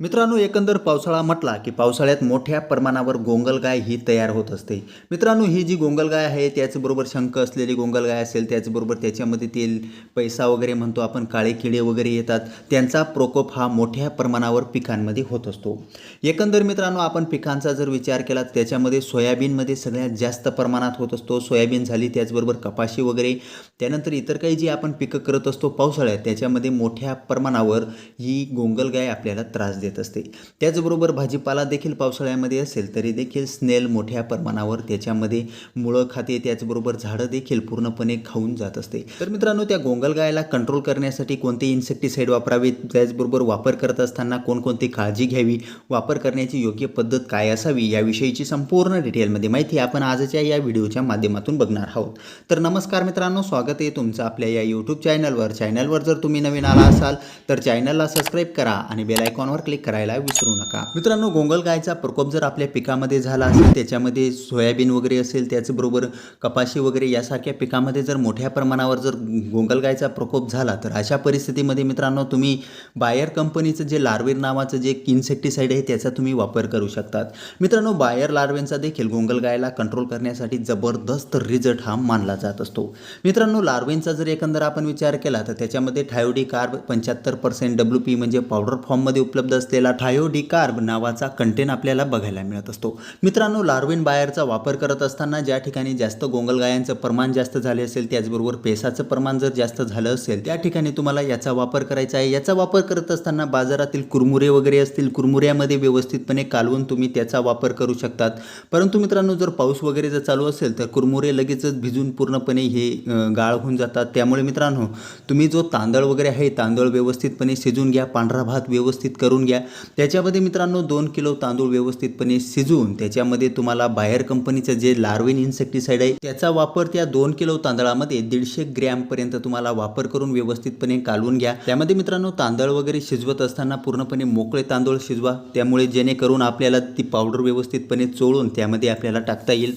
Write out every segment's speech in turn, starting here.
मित्रांनो एकंदर पावसाळा म्हटला की पावसाळ्यात मोठ्या प्रमाणावर गोंगलगाय ही तयार होत असते. मित्रांनो ही जी गोंगलगाय आहे त्याचबरोबर शंख असलेली गोंगलगाय असेल त्याचबरोबर त्याच्यामध्ये तेल पैसा वगैरे म्हणतो आपण काळे किडे वगैरे येतात त्यांचा प्रकोप हा मोठ्या प्रमाणावर पिकांमध्ये होत असतो. एकंदर मित्रांनो आपण पिकांचा जर विचार केला तर त्याच्यामध्ये सोयाबीनमध्ये सगळ्यात जास्त प्रमाणात होत असतो. सोयाबीन झाली त्याचबरोबर कपाशी वगैरे त्यानंतर इतर काही जी आपण पिकं करत असतो पावसाळ्यात त्याच्यामध्ये मोठ्या प्रमाणावर ही गोंगलगाय आपल्याला त्रास देते असते. त्याचबरोबर भाजीपाला देखील पावसाळ्यामध्ये असेल तरी देखील स्नेल मोठ्या प्रमाणावर त्याच्यामध्ये मुळं खाते त्याचबरोबर झाडं देखील पूर्णपणे खाऊन जात असते. तर मित्रांनो त्या गोंगलगायला कंट्रोल करण्यासाठी कोणते इन्सेक्टिसाईड वापरावे त्याचबरोबर वापर करत असताना कोणकोणती काळजी घ्यावी? वापर करण्याची योग्य पद्धत काय असावी? याविषयीची संपूर्ण डिटेलमध्ये माहिती आपण आजच्या या व्हिडिओच्या माध्यमातून बघणार आहोत. तर नमस्कार मित्रांनो स्वागत आहे तुमचं आपल्या या यूट्यूब चॅनलवर चॅनलवर जर तुम्ही नवीन आला असाल तर चॅनलला सबस्क्राईब करा आणि बेल आयकॉनवर क्लिक करायला विसरू नका. मित्रांनो गोंगलगायचा प्रकोप जर आपल्या पिकामध्ये झाला असेल त्याच्यामध्ये सोयाबीन वगैरे असेल त्याचबरोबर कपाशी वगैरे यासारख्या पिकामध्ये जर मोठ्या प्रमाणावर जर गोंगलगायचा प्रकोप झाला तर अशा परिस्थितीमध्ये मित्रांनो तुम्ही बायर कंपनीचं जे लार्वेर नावाचं जे इन्सेक्टिसाईड आहे त्याचा तुम्ही वापर करू शकतात. मित्रांनो बायर लार्वेंचा देखील गोंगलगायला कंट्रोल करण्यासाठी जबरदस्त रिझल्ट हा मानला जात असतो. मित्रांनो लार्वेंचा जर एकंदर आपण विचार केला तर त्याच्यामध्ये थायोडी कार्ब पंच्याहत्तर पर्सेंट डब्ल्यू पी म्हणजे पावडर फॉर्ममध्ये उपलब्ध असलेला थायोडी कार्ब नावाचा कंटेन आपल्याला बघायला मिळत असतो. मित्रांनो लार्वेन बायरचा वापर करत असताना ज्या ठिकाणी जास्त गोंगलगायांचं प्रमाण जास्त झाले असेल त्याचबरोबर पेसाचं प्रमाण जर जास्त झालं असेल त्या ठिकाणी तुम्हाला याचा वापर करायचा आहे. याचा वापर करत असताना बाजारातील कुरमुरे वगैरे असतील कुरमुऱ्यामध्ये व्यवस्थितपणे कालवून तुम्ही त्याचा वापर करू शकतात. परंतु मित्रांनो जर पाऊस वगैरे जर चालू असेल तर कुरमुरे लगेचच भिजून पूर्णपणे हे गाळ होऊन जातात. त्यामुळे मित्रांनो तुम्ही जो तांदळ वगैरे आहे तांदूळ व्यवस्थितपणे शिजून घ्या पांढरा भात व्यवस्थित करून घ्या. त्याच्यामध्ये मित्रांनो दोन किलो तांदूळ व्यवस्थितपणे शिजवून त्याच्यामध्ये तुम्हाला बाहेर कंपनीचं जे लार्विन इन्सेक्टिसाईड आहे त्याचा वापर त्या दोन किलो तांदळामध्ये दीडशे ग्रॅमपर्यंत तुम्हाला वापर करून व्यवस्थितपणे कालवून घ्या. त्यामध्ये मित्रांनो तांदळ वगैरे शिजवत असताना पूर्णपणे मोकळे तांदूळ शिजवा. त्यामुळे जेणेकरून आपल्याला ती पावडर व्यवस्थितपणे चोळून त्यामध्ये आपल्याला टाकता येईल.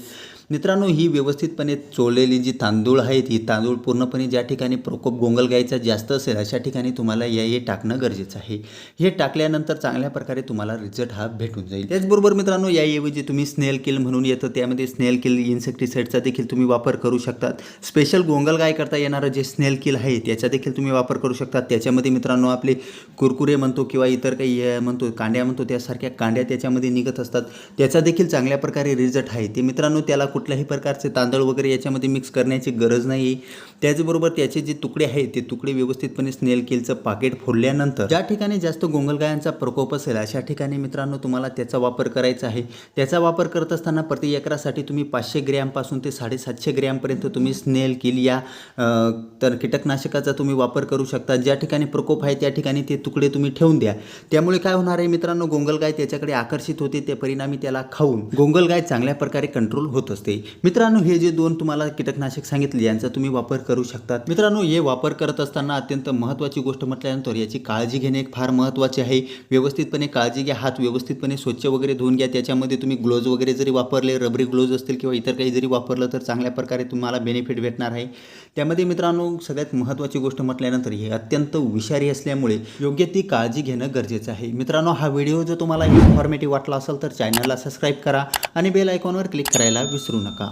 मित्रांनो ही व्यवस्थितपणे चोळलेली जी तांदूळ आहेत ही तांदूळ पूर्णपणे ज्या ठिकाणी प्रकोप गोंगलगायचा जास्त असेल अशा ठिकाणी तुम्हाला या हे टाकणं गरजेचं आहे. हे टाकल्यानंतर चांगल्या प्रकारे तुम्हाला रिझल्ट हा भेटून जाईल. त्याचबरोबर मित्रांनो याऐवजी तुम्ही स्नेल किल म्हणून येतं त्यामध्ये स्नेल किल इन्सेक्टिसाईडचा देखील तुम्ही वापर करू शकतात. स्पेशल गोंगलगाय करता येणारं जे स्नेल किल आहे त्याचा देखील तुम्ही वापर करू शकतात. त्याच्यामध्ये मित्रांनो आपले कुरकुरे म्हणतो किंवा इतर काही म्हणतो कांड्या म्हणतो त्यासारख्या कांड्या त्याच्यामध्ये निघत असतात. त्याचा देखील चांगल्या प्रकारे रिझल्ट आहे. ते मित्रांनो त्याला कुठल्याही प्रकारचे तांदूळ वगैरे याच्यामध्ये मिक्स करण्याची गरज नाही त्याचबरोबर त्याचे जे तुकडे आहेत ते तुकडे व्यवस्थितपणे स्नेल किलचं पाकिट फोडल्यानंतर ज्या ठिकाणी जास्त गोंगलगायांचा प्रकोप असेल अशा ठिकाणी मित्रांनो तुम्हाला त्याचा वापर करायचा आहे. त्याचा वापर करत असताना प्रति एकरासाठी तुम्ही पाचशे ग्रॅमपासून ते साडेसातशे ग्रॅमपर्यंत तुम्ही स्नेल किल या तर कीटकनाशकाचा तुम्ही वापर करू शकता. ज्या ठिकाणी प्रकोप आहे त्या ठिकाणी ते तुकडे तुम्ही ठेवून द्या. त्यामुळे काय होणार आहे मित्रांनो गोंगलगाय त्याच्याकडे आकर्षित होते ते परिणामी त्याला खाऊन गोंगलगाय चांगल्या प्रकारे कंट्रोल होत असते. मित्रांनो हे जे दोन तुम्हाला कीटकनाशक सांगितले यांचा तुम्ही वापर करू शकतात. मित्रांनो हे वापर करत असताना अत्यंत महत्त्वाची गोष्ट म्हटल्यानंतर याची काळजी घेणे फार महत्त्वाचे आहे. व्यवस्थितपणे काळजी घ्या हात व्यवस्थितपणे स्वच्छ वगैरे धुवून घ्या. त्याच्यामध्ये तुम्ही ग्लोव्ज वगैरे जरी वापरले रबरी ग्लोव्ज असतील किंवा इतर काही जरी वापरलं तर चांगल्या प्रकारे तुम्हाला बेनिफिट भेटणार आहे. त्यामध्ये मित्रांनो सगळ्यात महत्त्वाची गोष्ट म्हटल्यानंतर हे अत्यंत विषारी असल्यामुळे योग्य ती काळजी घेणं गरजेचं आहे. मित्रांनो हा व्हिडिओ जर तुम्हाला इन्फॉर्मेटिव्ह वाटला असेल तर चॅनलला सबस्क्राईब करा आणि बेल आयकॉनवर क्लिक करायला विसरू नका.